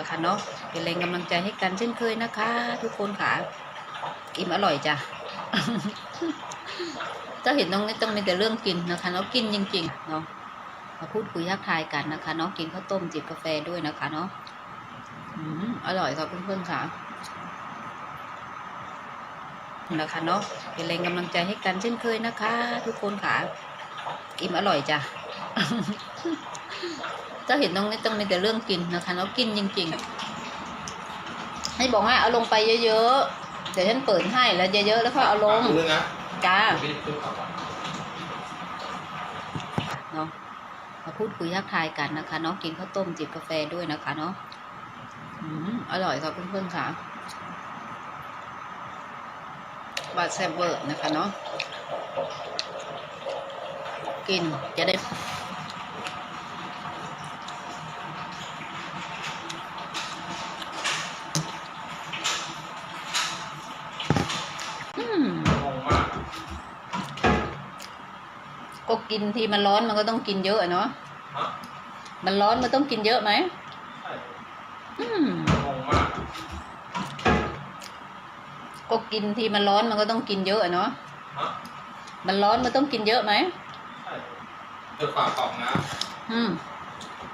นะคะเนาะเป็นแรงกำลังใจให้กันเช่นเคยนะคะ ทุกคนค่ะอิ่มอร่อยจ้ะจ้าเห็นตรงนี้ต้องมีแต่เรื่องกินนะคะเนาะกินจริงๆเนาะมาพูดคุยทักทายกันนะคะเนาะกินข้าวต้มจิบกาแฟด้วยนะคะเนาะออร่อยค่ะเพื่อนๆค่ะนะคะเนาะเป็นแรงกำลังใจให้กันเช่นเคยนะคะ ทุกคนค่ะ อิ่มอร่อยจ้ะ เจ้าเห็นตรงนี้ต้องมีแต่เรื่องกินนะคะเนาะกินจริง ๆ ให้บอกให้เอาลงไปเยอะๆเดี๋ยวฉันเปิดให้แล้วเยอะๆแล้วก็เอาลงดูด้วยนะจ้าพี่ซื้อของก่อนเนาะมาพูดคุยทักทายกันนะคะเนาะกินข้าวต้มจิบกาแฟด้วยนะคะเนาะอืมอร่อยค่ะเพื่อนๆค่ะบาดแซบเวอร์นะคะเนาะกินจะได้ ก็กินที่มันร้อนมันก็ต้องกินเยอะอะเนาะฮะมันร้อนมันต้องกินเยอะไหมใช่อืมงงมากก็กินที่มันร้อนมันก็ต้องกินเยอะอะเนาะฮะมันร้อนมันต้องกินเยอะไหมใช่เดี๋ยวฝากกล่องนะอืม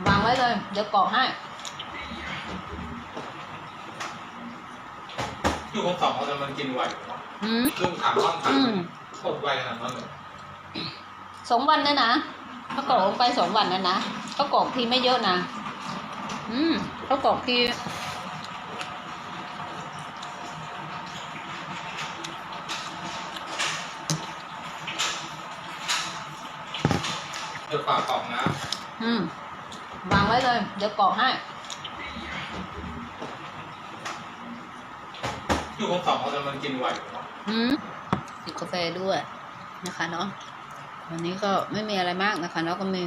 วางไว้เลย เดี๋ยวกรอกให้อยู่คนสองคนมันกินไวอยู่เนอะอืมครึ่งถังร่อนถังอืมโคตรไวขนาดนั้นเลย สองวันนะนะเขากรอกลงไปสองวันนะนะเขากรอกทีไม่เยอะนะอืมเขากรอกทีเดี๋ยวฝากกล่องนะ อืมวางไว้เลย เดี๋ยวกรอกให้อยู่คนสองคนมันกินไวอยู่เนอะอืมจิบกาแฟด้วยนะคะเนาะ วันนี้ก็ไม่มีอะไรมากนะคะเนาะก็มี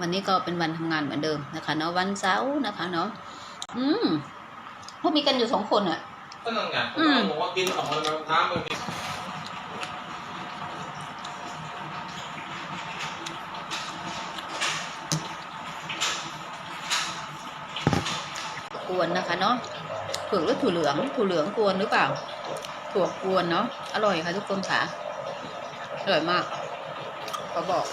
วันนี้ก็เป็นวันทำงานเหมือนเดิมนะคะเนาะวันเสาร์นะคะเนาะอืมพวกมีกันอยู่สองคนอะก็นั่นไงผมอืมก็บอกว่ากินสองคนมันน้ำมันมีกวนนะคะเนาะเผือกหรือถั่วเหลืองถั่วเหลืองกวนหรือเปล่า ถั่วกวนเนาะอร่อยค่ะทุกคนค่ะอร่อยมาก ก็บอก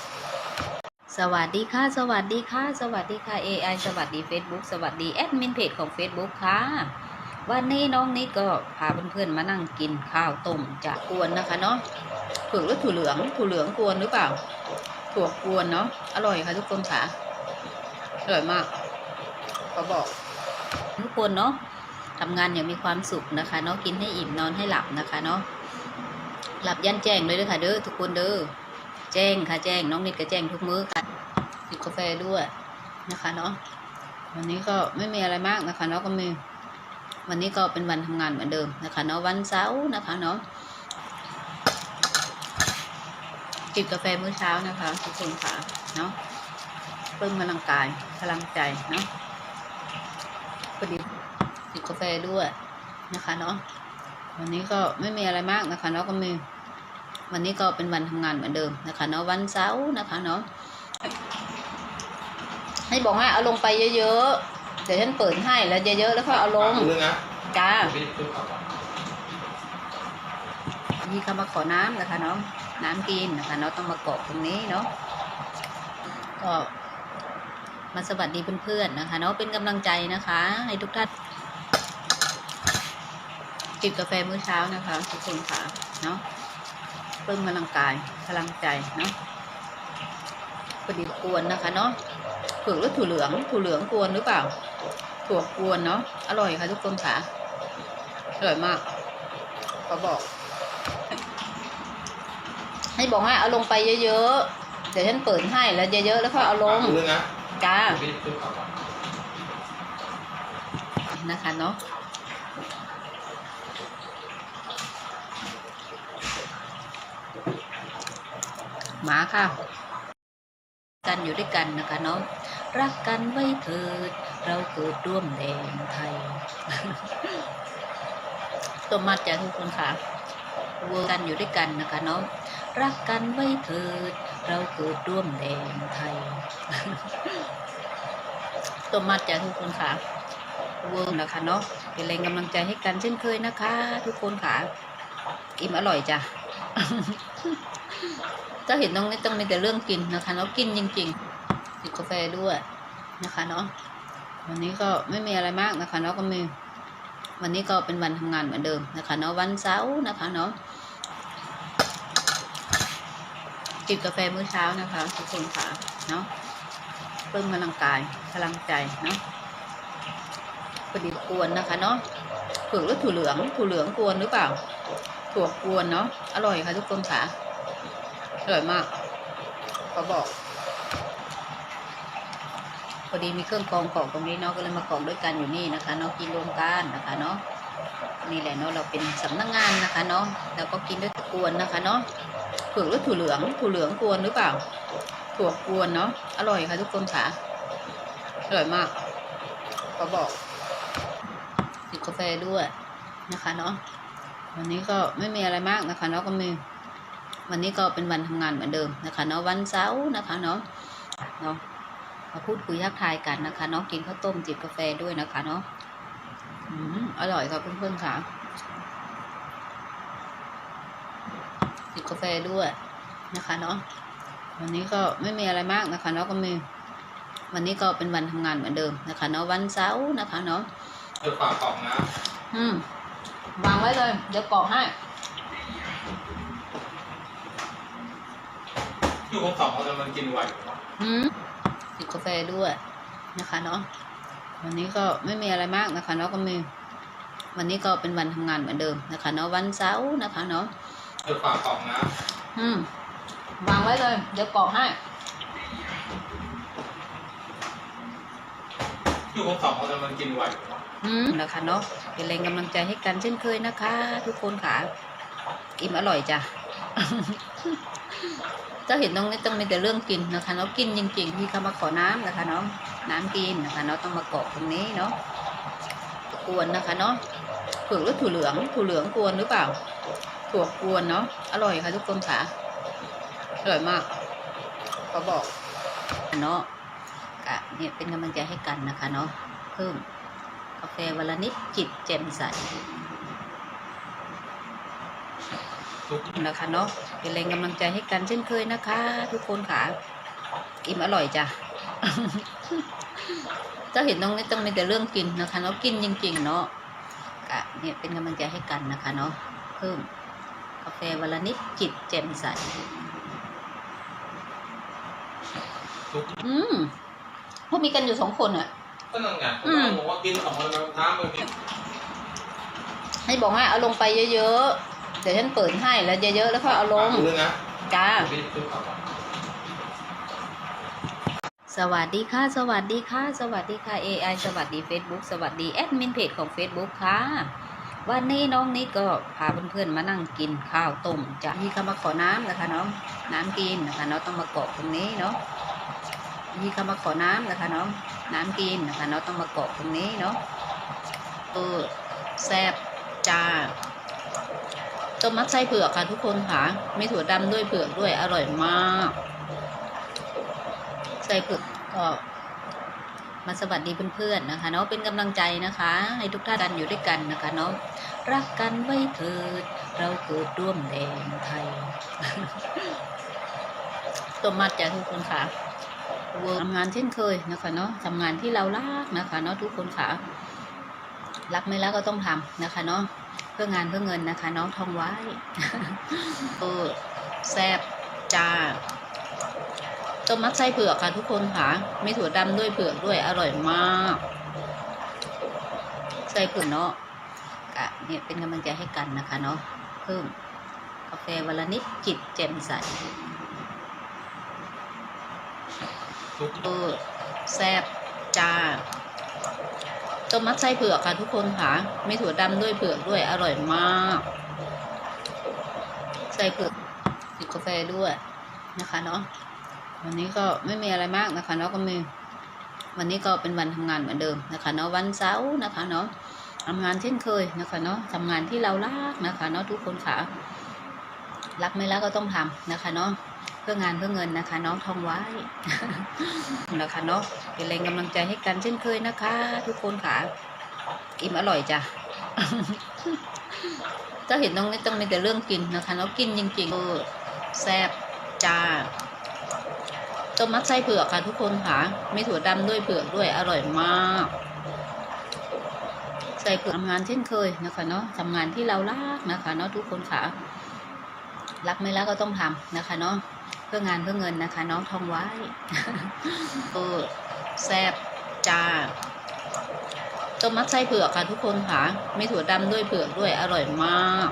สวัสดีค่ะ สวัสดีค่ะ สวัสดีค่ะ AI สวัสดี Facebook สวัสดีแอดมินเพจของ Facebook ค่ะ วันนี้น้องนิดก็พาเพื่อนๆมานั่งกินข้าวต้มจากกวนนะคะเนาะเผือกหรือถั่วเหลืองถั่วเหลืองกวนหรือเปล่า ถั่วกวนเนาะอร่อยค่ะทุกคนค่ะอร่อยมากก็บอก ทุกคนเนาะทำงานอย่างมีความสุขนะคะเนาะกินให้อิ่มนอนให้หลับนะคะเนาะหลับยันแจ้งเลยเด้อค่ะเด้อทุกคนเด้อ แจ้งค่ะแจ้งน้องนิดก็แจ้งทุกมื้อค่ะจิบกาแฟด้วยนะคะเนาะวันนี้ก็ไม่มีอะไรมากนะคะเนาะก็มีวันนี้ก็เป็นวันทำงานเหมือนเดิมนะคะเนาะวันเสาร์นะคะเนาะจิบกาแฟมื้อเช้านะคะทุกคนค่ะเนาะเพิ่มพลังกายพลังใจเนาะพอดีจิบกาแฟด้วยนะคะเนาะวันนี้ก็ไม่มีอะไรมากนะคะเนาะก็มี วันนี้ก็เป็นวันทำงานเหมือนเดิมนะคะเนาะวันเสาร์นะคะเนาะให้บอกให้เอาลงไปเยอะๆ เดี๋ยวฉันเปิดให้แล้วเยอะๆ แล้วก็เอาลงฝากดูด้วยนะจ้าพี่ซื้อของก่อนมีคำมาขอน้ำนะคะเนาะน้ำกินนะคะเนาะต้องมากรอกตรงนี้เนาะก็มาสวัสดีเพื่อนๆนะคะเนาะเป็นกำลังใจนะคะ ให้ทุกท่านจิบกาแฟมื้อเช้านะคะ ทุกคนค่ะเนาะเพิ่มพลังกายพลังใจเนาะพอดีกวนนะคะเนาะเผือกหรือถั่วเหลืองถั่วเหลืองกวนหรือเปล่า ถั่วกวนเนาะอร่อยค่ะทุกคนค่ะอร่อยมากก็บอก ให้บอกให้เอาลงไปเยอะๆเดี๋ยวฉันเปิดให้แล้วเยอะๆแล้วก็เอาลงฝากดูด้วยนะจ้าพี่ซื้อของก่อนนะคะเนาะ มาค่ะ กันอยู่ด้วยกันนะคะเนาะรักกันไว้เถิด เราเกิดร่วมแดนไทยตัวมาจากทุกคนค่ะเวอร์กันอยู่ด้วยกันนะคะเนาะรักกันไว้เถิด เราเกิดร่วมแดนไทยตัวมาจากทุกคนค่ะเวิร์นะคะเนาะเป็นแรงกำลังใจให้กันเช่นเคยนะคะ ทุกคนค่ะ อิ่มอร่อยจ้ะ ถ้าเห็นน้องนี่ต้องมีแต่เรื่องกินนะคะเนาะกินจริงๆจิบกาแฟด้วยนะคะเนาะวันนี้ก็ไม่มีอะไรมากนะคะเนาะก็มีวันนี้ก็เป็นวันทำงานเหมือนเดิมนะคะเนาะวันเสาร์นะคะเนาะจิบกาแฟมื้อเช้านะคะทุกคนค่ะเนาะเพิ่มพลังกายพลังใจเนาะพอดีกวนนะคะเนาะเผือกหรือถั่วเหลืองถั่วเหลืองกวนหรือเปล่าถั่วกวนเนาะอร่อยค่ะทุกคนค่ะ ร่อยมากเขาบอกพอดีมีเครื่องกรองของตรงนี้เนาะก็เลยมากรองด้วยกันอยู่นี่นะคะเนาะกินรวมกันนะคะเนาะนี่แหละเนาะเราเป็นสำนักงานนะคะเนาะเราก็กินด้วยกวนนะคะเนาะเผือกหรือถั่วเหลืองถั่วเหลืองกวนหรือเปล่า ถั่วกวนเนาะอร่อยค่ะทุกคนค่ะอร่อยมากเขาบอกจิบกาแฟด้วยนะคะเนาะวันนี้ก็ไม่มีอะไรมากนะคะเนาะก็มี วันนี้ก็เป็นวันทำงานเหมือนเดิมนะคะเนาะวันเสาร์นะคะเนาะเนาะมาพูดคุยทักทายกันนะคะเนาะกินข้าวต้มจิบกาแฟด้วยนะคะเนาะอืมอร่อยค่ะเพื่อนๆค่ะจิบกาแฟด้วยนะคะเนาะวันนี้ก็ไม่มีอะไรมากนะคะเนาะก็มีวันนี้ก็เป็นวันทำงานเหมือนเดิมนะคะเนาะวันเสาร์นะคะเนาะเปิดฝากกล่องนะอืมวางไว้เลย เดี๋ยวกรอกให้ อยู่คนสองคนแต่มันกินไหวเหรออืมจิบกาแฟด้วยนะคะเนาะวันนี้ก็ไม่มีอะไรมากนะคะเนาะก็มี วันนี้ก็เป็นวันทำงานเหมือนเดิมนะคะเนาะวันเสาร์นะคะเนาะเปิดฝากกล่องนะ อืมวางไว้เลย เดี๋ยวกรอกให้อยู่คนสองคนแต่มันกินไหวเหรออืมนะคะเนาะเป็นแรงกำลังใจให้กันเช่นเคยนะคะ ทุกคนค่ะ อิ่มอร่อยจ้ะ ถ้าเห็นน้องนี่ต้องมีแต่เรื่องกินนะคะเนาะกินจริงๆพี่เขามาขอน้ำนะคะเนาะน้ำกินนะคะเนาะต้องมาเกาะตรงนี้เนาะกวนนะคะเนาะเผือกหรือถั่วเหลืองถั่วเหลืองกวนหรือเปล่า ถั่วกวนเนาะอร่อยค่ะทุกคนค่ะอร่อยมากเขาบอกเนาะกะเนี่ยเป็นกำลังใจให้กันนะคะเนาะเพิ่มกาแฟวันละนิดจิตแจ่มใส ทุก นะคะเนาะเป็นแรงกำลังใจให้กันเช่นเคยนะคะ ทุกคนค่ะอิ่มอร่อยจ้ะถ้าเห็นน้องนี่ต้องมีแต่เรื่องกินนะคะเนาะกินจริง ๆ เนาะกะเนี่ยเป็นกำลังใจให้กันนะคะเนาะเพิ่มกาแฟวันละนิดจิตแจ่มใสทุกอืมพวกมีกันอยู่สองคนอะก็นั่นไงผมอืมบอกว่ากินสองคนแต่น้ำมันกินให้บอกให้เอาลงไปเยอะๆ เดี๋ยวฉันเปิดให้แล้วเยอะๆแล้วค่อยเอาลงฝากดูด้วยนะจ้าพี่ซื้อฝากกล่องสวัสดีค่ะ สวัสดีค่ะ สวัสดีค่ะ AI สวัสดี Facebook สวัสดีแอดมินเพจของ Facebook ค่ะ วันนี้น้องนิดก็พาเพื่อนๆมานั่งกินข้าวต้มจะพี่เขามาขอน้ำนะคะเนาะน้ำกินนะคะเนาะต้องมาเกาะตรงนี้เนาะพี่เขามาขอน้ำนะคะเนาะน้ำกินนะคะเนาะต้องมาเกาะตรงนี้เนาะเออแซ่บจ้า ต้มมัดไส้เผือกค่ะทุกคนค่ะมีถั่วดำด้วยเผือกด้วยอร่อยมากใส่เผือกก็มาสวัสดีเพื่อนๆนะคะเนาะเป็นกำลังใจนะคะ ให้ทุกท่านกันอยู่ด้วยกันนะคะเนาะรักกันไว้เถิด เราเกิดร่วมแดนไทยตัวมัดจ้ะทุกคนค่ะเวิร์ทำงานเช่นเคยนะคะเนาะทำงานที่เรารักนะคะเนาะทุกคนค่ะ รักไม่รักก็ต้องทำนะคะเนาะ พื่องานเพื่อเงินนะคะเนาะท่องไว้เออแซบจ้าต้มมัดไส้เผือกค่ะทุกคนค่ะมีถั่วดำด้วยเผือกด้วยอร่อยมากไส้เผือกเนาะกะเนี่ยเป็นกำลังใจให้กันนะคะเนาะเพิ่มกาแฟวันละนิดจิตแจ่มใสทุกเออแซ่บจ้า ต้มมัดไส้เผือกค่ะทุกคนค่ะมีถั่วดำด้วยเผือกด้วยอร่อยมากไส้เผือกจิบกาแฟด้วยนะคะเนาะวันนี้ก็ไม่มีอะไรมากนะคะเนาะก็มีวันนี้ก็เป็นวันทำงานเหมือนเดิมนะคะเนาะวันเสาร์นะคะเนาะทำงานเช่นเคยนะคะเนาะทำงานที่เรารักนะคะเนาะทุกคนค่ะรักไม่รักก็ต้องทำนะคะเนาะ พื่องานเพื่อเงินนะคะเนาะท่องไว้นะคะเนาะเป็นแรงกำลังใจให้กันเช่นเคยนะคะ ทุกคนค่ะอิ่มอร่อยจ้ะถ้าเห็นตรงนี้ต้องมีแต่เรื่องกินนะคะแล้วกินจริงๆแซ่บจ้าต้มมัดไส้เผือกค่ะทุกคนค่ะมีถั่วดำด้วยเผือกด้วยอร่อยมาก ใส่เผือกทำงานเช่นเคยนะคะเนาะทำงานที่เรารักนะคะเนาะทุกคนค่ะรักไม่รักก็ต้องทำนะคะเนาะ เพื่องานเพื่อเงินนะคะ น้องทองไว้เออแซบจ้าต้มมัดไส้เผือกค่ะทุกคนค่ะมีถั่วดำด้วยเผือกด้วยอร่อยมาก